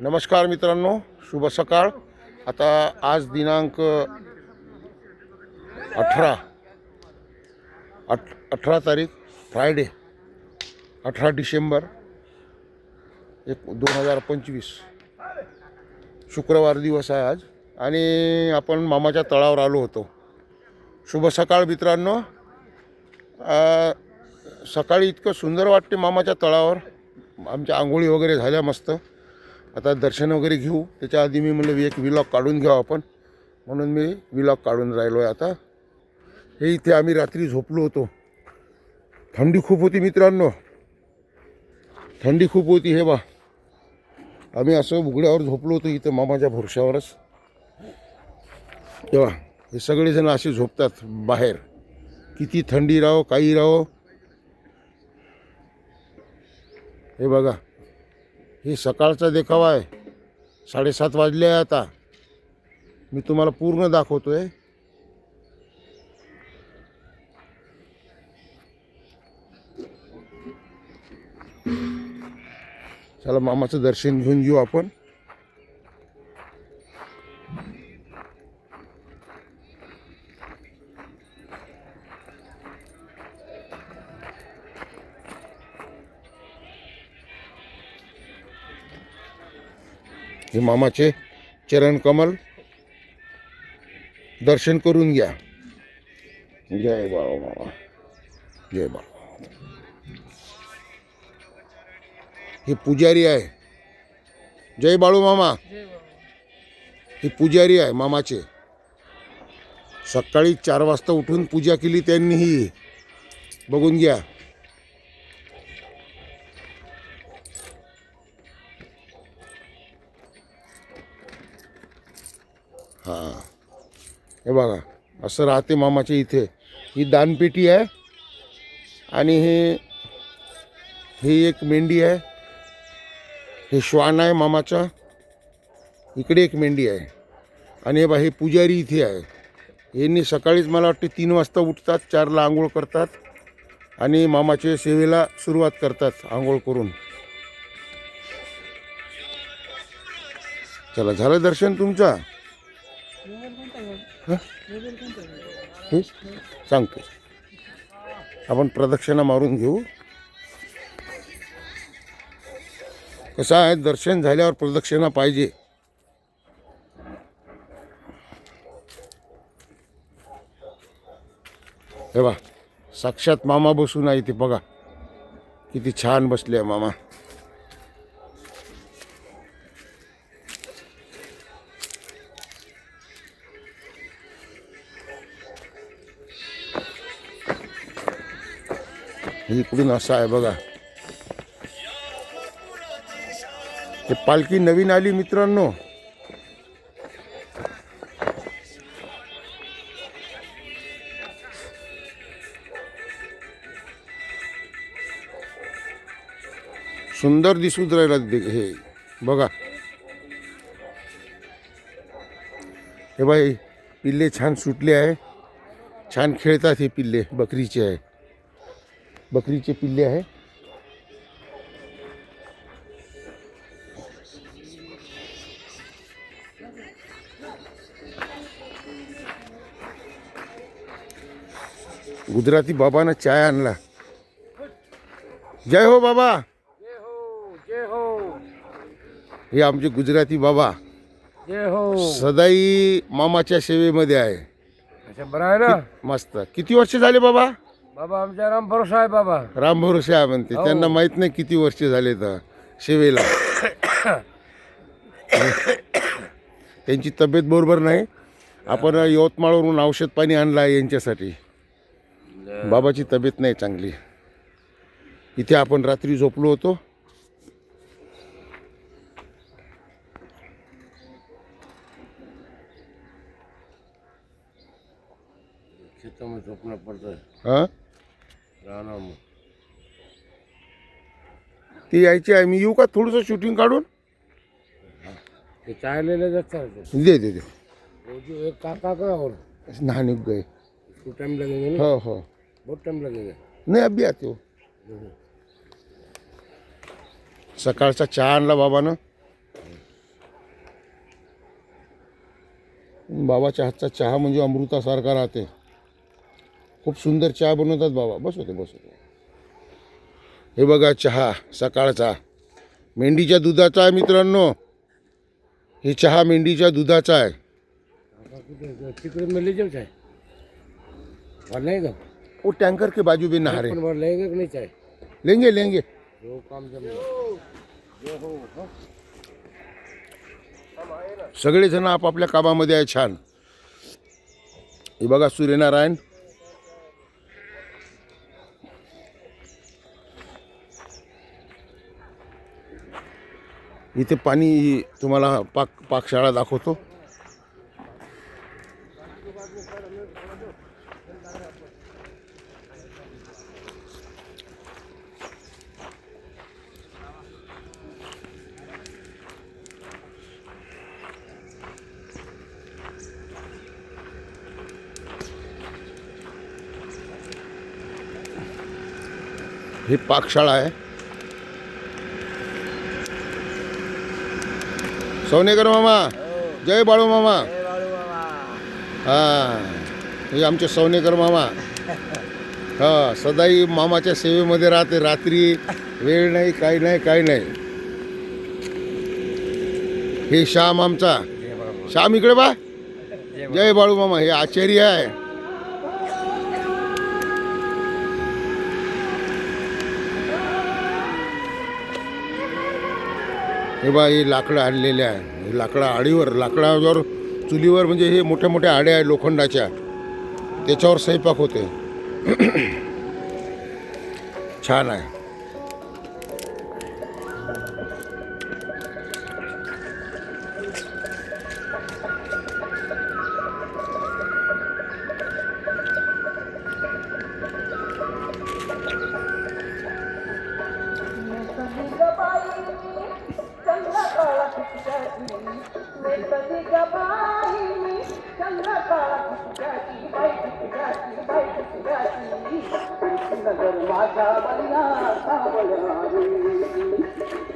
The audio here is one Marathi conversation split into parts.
नमस्कार मित्रांनो शुभ सकाळ. आता आज दिनांक अठरा. अठ अठरा तारीख फ्रायडे अठरा डिसेंबर एक दोन हजार पंचवीस. शुक्रवार दिवस आहे आज आणि आपण मामाच्या तळावर आलो होतो. शुभ सकाळ मित्रांनो. सकाळी इतकं सुंदर वाटते मामाच्या तळावर. आमच्या आंघोळी वगैरे झाल्या मस्त. आता दर्शन वगैरे घेऊ. त्याच्या आधी मी म्हणलं एक विलॉग काढून घ्यावं आपण. म्हणून मी विलॉग काढून राहिलो आहे आता. हे इथे आम्ही रात्री झोपलो होतो. थंडी खूप होती मित्रांनो. थंडी खूप होती हे बा. आम्ही असं उघड्यावर झोपलो होतो इथं मामाच्या भरशावरच. तेव्हा हे सगळेजण असे झोपतात बाहेर. किती थंडी राहो काही राहो. हे बघा. हे सकाळचा देखावा आहे. साडेसात वाजले आहे आता. मी तुम्हाला पूर्ण दाखवतोय. चला मामाचं दर्शन घेऊन घेऊ आपण. हे मामाचे चरण कमल दर्शन करून घ्या. जय बाळा मामा जय बाळा हे पुजारी आहे. जय बाळू मामा. ही पुजारी आहे मामाचे. सकाळी चार वाजता उठून पूजा केली त्यांनी ही बघून घ्या. हे बघा असं राहते मामाच्या इथे. ही दानपेटी आहे आणि हे ही एक मेंढी आहे. हे श्वान आहे मामाचा. इकडे एक मेंढी आहे. आणि हे बा हे पुजारी इथे आहे. यांनी सकाळीच मला वाटते तीन वाजता उठतात चारला आंघोळ करतात आणि मामाच्या सेवेला सुरुवात करतात आंघोळ करून. चला झालं दर्शन तुमचं? हे? सांगतो. आपण प्रदक्षिणा मारून घेऊ. कसं आहे दर्शन झाल्यावर प्रदक्षिणा पाहिजे. हे बा साक्षात मामा बसून आहे ते बघा. किती छान बसले आहे मामा. इकडून असं आहे बघा हे पालखी नवीन आली मित्रांनो सुंदर दिसून राहिला हे बघा हे बाई पिल्ले छान सुटले आहे छान खेळतात हे पिल्ले बकरीचे आहे बकरीचे पिल्ले आहे. गुजराती बाबानं चाय आणला. जय हो बाबा. जय हो जय हो. हे आमचे गुजराती बाबा. जय हो. सदाई मामाच्या सेवेमध्ये आहे. अच्छा बरं आहे ना? मस्त. किती वर्ष झाले बाबा? बाबा आमचा राम भरोसा आहे बाबा. राम भरोसे आहे म्हणते हो. त्यांना माहीत नाही किती वर्ष झाले तर सेवेला त्यांची तब्येत बरोबर नाही. आपण यवतमाळवरून औषध पाणी आणलं आहे यांच्यासाठी. बाबाची तब्येत नाही चांगली. इथे आपण रात्री झोपलो होतो. झोपणं पडतं हां? ती यायची आहे. मी येऊ का? थोडंसं शूटिंग काढून? ते चाललेलं जात चालतं दे दे दे. रोजी एक काका का और नहाने को गए टाइम लगेंगे ना? हो हाँ. बहुत टाइम लगेगा नाही अभी आते हो सकाळचा चहा आणला बाबानं. बाबाच्या हातचा चहा म्हणजे अमृतासारखा राहते. खूप सुंदर चहा बनवतात बाबा. बस होते बस होते हे बघा चहा सकाळचा. मेंढीच्या दुधाचा आहे मित्रांनो. हे चहा मेंढीच्या दुधाचा आहे. तिकडे और लेगा वो टँकर के बाजू भी नहा रहे लेगा कि नहीं चाय लेंगे लेंगे. जो काम जम सगळेजण आपापल्या कामामध्ये आहे छान. हे बघा सूर्यनारायण. इथे पाणी तुम्हाला पाक पाकशाळा दाखवतो. ही पाकशाळा आहे. सोनेकर मामा जय बाळू मामा. हा हे आमचे सौनेकर मामा. हा सदाई मामाच्या सेवेमध्ये राहते रात्री वेळ नाही काही नाही काही नाही. हे श्याम आमचा. श्याम इकडे बा. जय बाळू मामा हे आचार्य आहे. हे बा हे लाकडं आणलेले आहे. हे लाकडं आडीवर लाकडावर चुलीवर म्हणजे हे मोठ्या मोठ्या आड्या आहे लोखंडाच्या. त्याच्यावर स्वयंपाक होते छान आहे.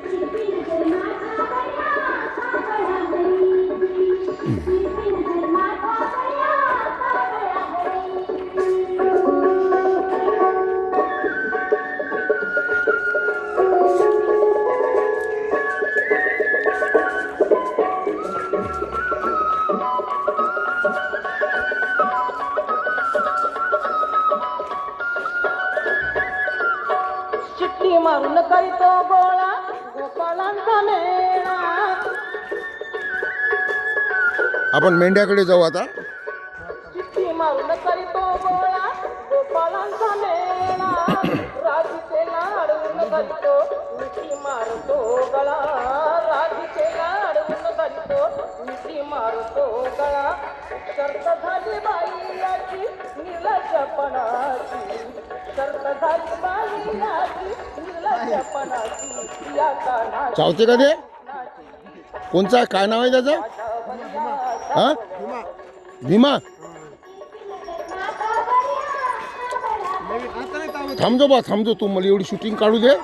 चिठ्ठी याची निर्लज्जपणाची याचा नाश चावते का ते? कोणचा? काय नाव आहे त्याचं? हा? भीमा? थांबजो बा थांबजो तू मला एवढी शूटिंग काढू दे.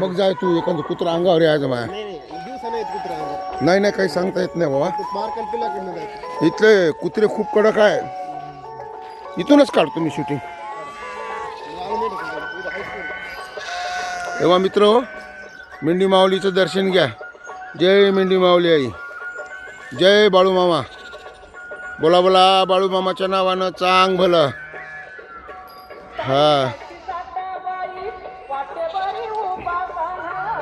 मग जाय तू एखादं कुत्रा अंगावर यायचं माया नाही नाही काही सांगता येत नाही बाबा. इथले कुत्रे खूप कडक आहे. इथूनच काढतो मी शूटिंग तेव्हा मित्र मेंढी माऊलीचं दर्शन घ्या. जय मेंढी माऊली आई. जय बाळू मामा. बोला बोला बाळू मामाच्या नावानं चांग भलं. हा.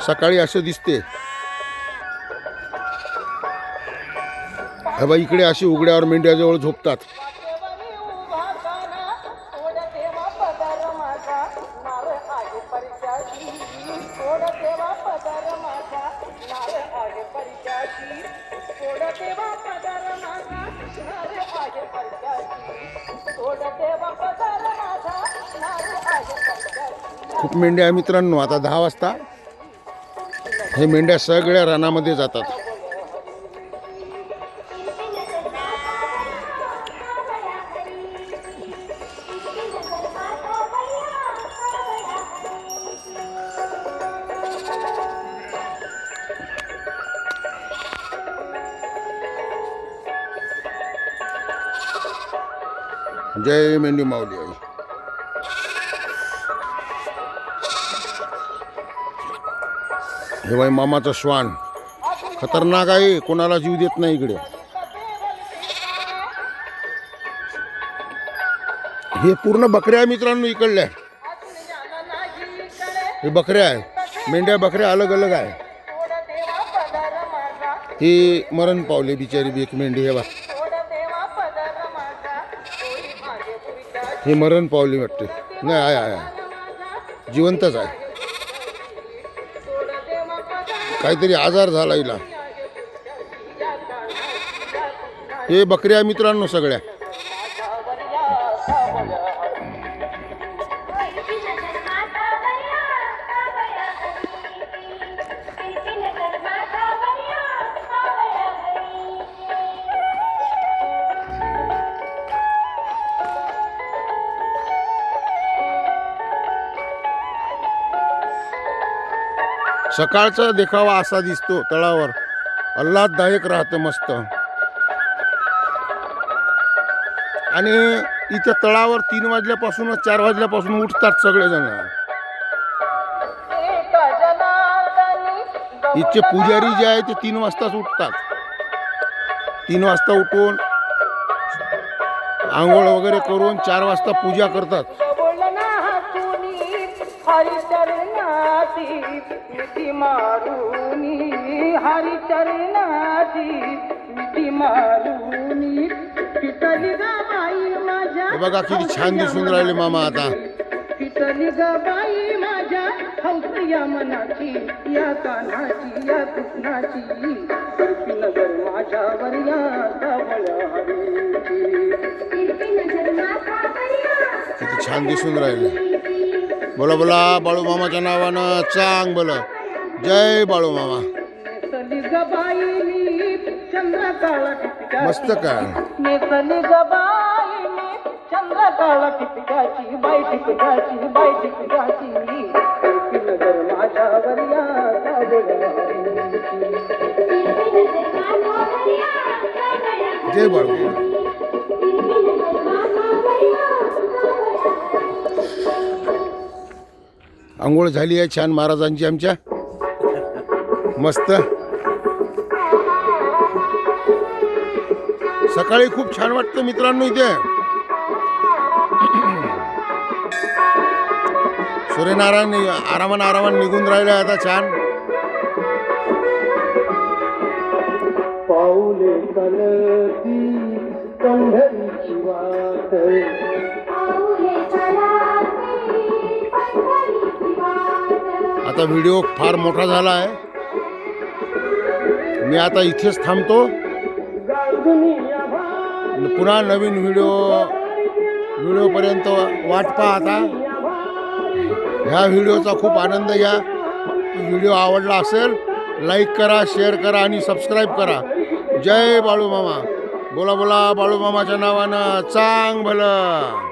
सकाळी असं दिसते. हा इकडे अशी उघड्यावर मेंढ्याजवळ झोपतात. खूप मेंढ्या आहे मित्रांनो. आता दहा वाजता हे मेंढ्या सगळ्या रानामध्ये जातात. जय मेंढी माऊली हे बाई मामाचं श्वान. खतरनाक आहे कोणाला जीव देत नाही इकडे. हे पूर्ण बकऱ्या आहे मित्रांनो इकडल्या. हे बकऱ्या आहे. मेंढ्या बकऱ्या अलग अलग आहे. हे मरण पावले बिचारी बी एक मेंढी हे बा हे मरण पावली वाटते. नाही आहे आहे. जिवंतच आहे. काहीतरी आजार झाला हिला. हे बकऱ्या मित्रांनो सगळ्या. सकाळचा देखावा असा दिसतो तळावर. आल्हाददायक राहतं मस्त. आणि इथं तळावर तीन वाजल्यापासूनच चार वाजल्यापासून उठतात सगळेजण. इथचे पुजारी जे आहे ते तीन वाजताच उठतात. तीन वाजता उठून आंघोळ वगैरे करून चार वाजता पूजा करतात. मारुनी पितली बाई माझ्या हे बघा किती छान दिसून राहिले मामा आता. पितली बाई माझ्या हौसिया मनाची या कानाची या कृष्णाची. नगर माझ्यावर या किती छान दिसून राहिले. बोला बोला बाळू मामाच्या नावानं चांग बोला. जय बाळू मामा मस्त गबाईनी चंद्रकाळ बाई बाई माझ्यावर या सावळ्या जय बाळू. आंघोळ झाली आहे छान महाराजांची आमच्या. मस्त. सकाळी खूप छान वाटतं मित्रांनो इथे. सूर्यनारायण आरामान आरामान निघून राहिले आता छान. पाऊले कलती पंढरीची वाट. आता व्हिडिओ फार मोठा झाला आहे मी आता इथेच थांबतो. पुन्हा नवीन व्हिडिओ व्हिडिओपर्यंत वाट पहा आता. ह्या व्हिडिओचा खूप आनंद घ्या. व्हिडिओ आवडला असेल लाईक करा शेअर करा आणि सबस्क्राईब करा. जय बाळूमामा. बोला बोला बाळूमामाच्या नावानं चांग भलं